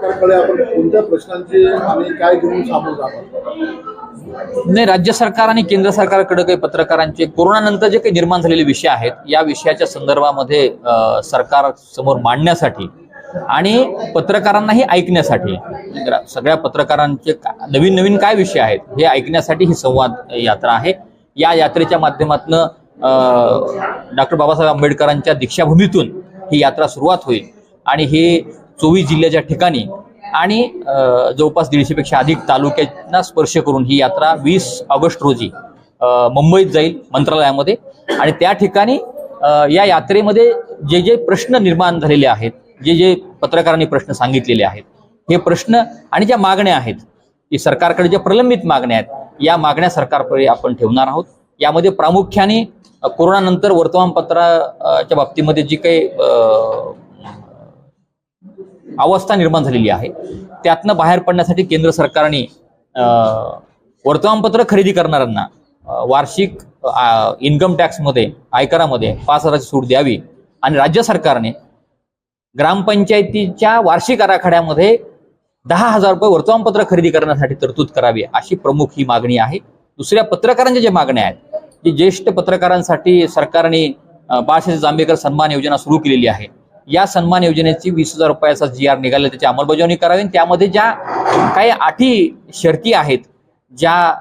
सरकारकडे आपण कोणत्या प्रश्नांची आणि काय घेऊन सामोरं जाणार नाही राज्य सरकार आणि केंद्र सरकारकडे काही पत्रकारांचे कोरोनानंतर जे काही निर्माण झालेले विषय आहेत या विषयाच्या संदर्भामध्ये सरकार समोर मांडण्यासाठी आणि पत्रकारांनाही ऐकण्यासाठी म्हणजे सगळ्या पत्रकारांचे नवीन नवीन काय विषय आहेत हे ऐकण्यासाठी ही संवाद यात्रा आहे. या यात्रेच्या माध्यमातून डॉक्टर बाबासाहेब आंबेडकरांच्या दीक्षाभूमीतून ही यात्रा सुरुवात होईल आणि हे चोवीस जिल्ह्याच्या ठिकाणी आणि जवळपास दीडशेपेक्षा अधिक तालुक्यांना स्पर्श करून ही यात्रा वीस ऑगस्ट रोजी मुंबईत जाईल मंत्रालयामध्ये. आणि त्या ठिकाणी या यात्रेमध्ये जे जे प्रश्न निर्माण झालेले आहेत जे जे पत्रकारांनी प्रश्न सांगितलेले आहेत हे प्रश्न आणि ज्या मागण्या आहेत की सरकारकडे ज्या प्रलंबित मागण्या आहेत या मागण्या सरकारकडे आपण ठेवणार आहोत. यामध्ये प्रामुख्याने कोरोनानंतर वर्तमानपत्राच्या बाबतीमध्ये जी काही अवस्था निर्माण झालेली आहे. त्यातनं बाहेर पडण्यासाठी केंद्र सरकारने वर्तमानपत्र खरेदी करणाऱ्यांना वार्षिक इन्कम टॅक्समध्ये आयकरामध्ये पाच हजाराची सूट द्यावी आणि राज्य सरकारने ग्रामपंचायतीच्या वार्षिक आराखड्यामध्ये दहा हजार रुपये वर्तमानपत्र खरेदी करण्यासाठी तरतूद करावी अशी प्रमुख ही मागणी आहे. दुसऱ्या पत्रकारांच्या ज्या मागण्या आहेत जे ज्येष्ठ पत्रकारांसाठी सरकारने अ, बाळशास्त्री जांभेकर सन्मान योजना सुरू केलेली आहे. या सन्मान योजनेची वीस हजार रुपयाचा जी आर निघाला त्याची अंमलबजावणी करावी. आणि त्यामध्ये ज्या काही अटी शर्ती आहेत ज्या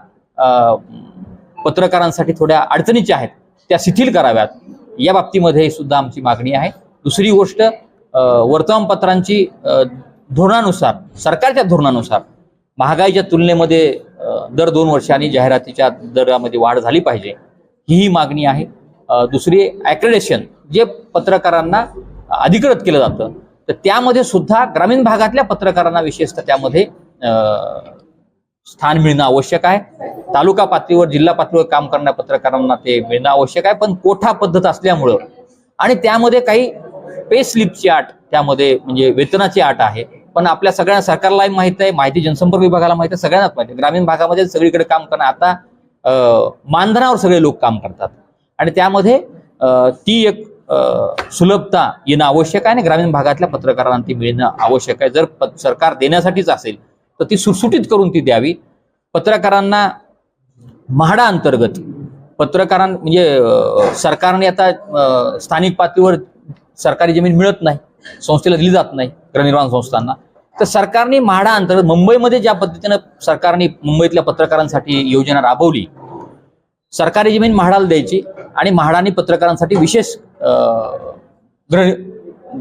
पत्रकारांसाठी थोड्या अडचणीच्या आहेत त्या शिथिल कराव्यात. या बाबतीमध्ये सुद्धा आमची मागणी आहे. दुसरी गोष्ट वर्तमानपत्रांची धोरणानुसार सरकारच्या धोरणानुसार महागाईच्या तुलनेमध्ये दर दोन वर्षांनी जाहिरातीच्या दरामध्ये वाढ झाली पाहिजे. ही मागणी आहे. दुसरी ॲक्रेडेशन जे पत्रकारांना अधिकृत केलं जातं. तर त्यामध्ये सुद्धा ग्रामीण भागातल्या पत्रकारांना विशेषतः त्यामध्ये स्थान मिळणं आवश्यक आहे. तालुका पातळीवर जिल्हा पातळीवर काम करणाऱ्या पत्रकारांना ते मिळणं आवश्यक आहे. पण कोठा पद्धत असल्यामुळं आणि त्यामध्ये काही पे स्लिपची आट त्यामध्ये म्हणजे वेतनाची आट आहे. पण आपल्या सगळ्या सरकारलाही माहीत आहे माहिती जनसंपर्क विभागाला माहिती आहे सगळ्यांनाच माहिती आहे. ग्रामीण भागामध्ये सगळीकडे काम करणं आता मानधनावर सगळे लोक काम करतात. आणि त्यामध्ये ती एक सुलभता येणं आवश्यक आहे आणि ग्रामीण भागातल्या पत्रकारांना ती मिळणं आवश्यक आहे. जर प- सरकार देण्यासाठीच असेल तर ती सुटसुटीत करून ती द्यावी. पत्रकारांना म्हाडा अंतर्गत पत्रकारां म्हणजे सरकारने आता स्थानिक पातळीवर सरकारी जमीन मिळत नाही संस्थेला दिली जात नाही गृहनिर्माण संस्थांना. तर सरकारने म्हाडा अंतर्गत मुंबईमध्ये ज्या पद्धतीनं सरकारने मुंबईतल्या पत्रकारांसाठी योजना राबवली सरकारी जमीन म्हाडाला द्यायची आणि म्हाडाने पत्रकारांसाठी विशेष गृह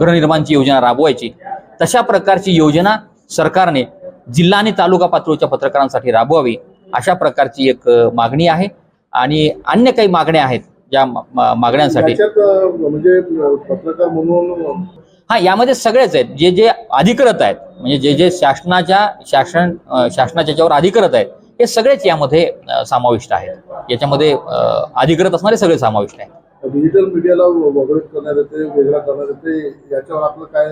गृहनिर्माणची योजना राबवायची. तशा प्रकारची योजना सरकारने जिल्हा आणि तालुका पातळीच्या पत्रकारांसाठी राबवावी अशा प्रकारची एक मागणी आहे. आणि अन्य काही मागण्या आहेत मा- मागण्यांसाठी. म्हणजे पत्रकार म्हणून हा यामध्ये सगळेच आहेत. जे जे अधिकृत आहेत म्हणजे जे जे शासनाच्या शासन अ, शासनाच्या याच्यावर अधिकृत आहेत हे सगळेच यामध्ये समाविष्ट आहेत. याच्यामध्ये अधिकृत असणारे सगळे समाविष्ट आहेत. डिजिटल मीडियाला वगळत करणार येते वेगळा करणार येते याच्यावर आपलं काय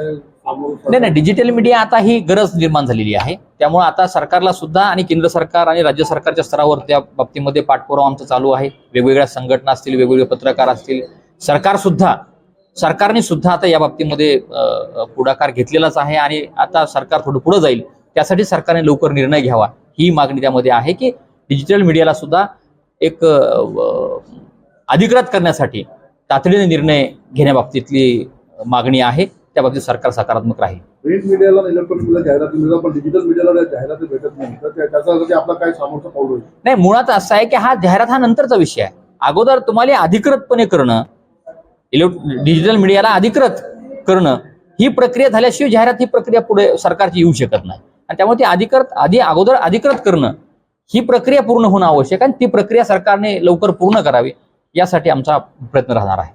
नाही नाही डिजिटल मीडिया आता ही गरज निर्माण झालेली आहे. त्यामुळे आता सरकारला सुद्धा आणि केंद्र सरकार आणि राज्य सरकारच्या स्तरावर त्या बाबतीमध्ये पाठपुरावा आमचा चालू आहे. वेगवेगळ्या संघटना असतील वेगवेगळे पत्रकार असतील. सरकार सुद्धा सरकारने सुद्धा आता या बाबतीमध्ये पुढाकार घेतलेलाच आहे आणि आता सरकार थोडं पुढे जाईल. त्यासाठी सरकारने लवकर निर्णय घ्यावा. ही मागणी त्यामध्ये आहे की डिजिटल मीडियाला सुद्धा एक अधिकृत करण्यासाठी तातडीने निर्णय घेण्याबाबतीतली मागणी आहे. त्या बाबतीत सरकार सकारात्मक राहील. प्रिंट मीडियाला इलेक्ट्रॉनिक मीडिया जाहिराती मिळतात पण डिजिटल मीडियाला जाहिराती भेटत नाही. तर त्या- त्याचा अर्थ आपला काय सामोरचं पाऊल होईल? नाही मुळात असं आहे की हा जाहिरात हा नंतरचा विषय आहे. अगोदर तुम्हाला अधिकृतपणे करणं डिजिटल मीडियाला अधिकृत करणं ही प्रक्रिया झाल्याशिवाय जाहिरात ही प्रक्रिया पुढे सरकारची येऊ शकत नाही. आणि त्यामुळे ती अधिकृत आधी अगोदर अधिकृत करणं ही प्रक्रिया पूर्ण होणं आवश्यक आहे आणि ती प्रक्रिया सरकारने लवकर पूर्ण करावी यासाठी आमचा प्रयत्न राहणार आहे.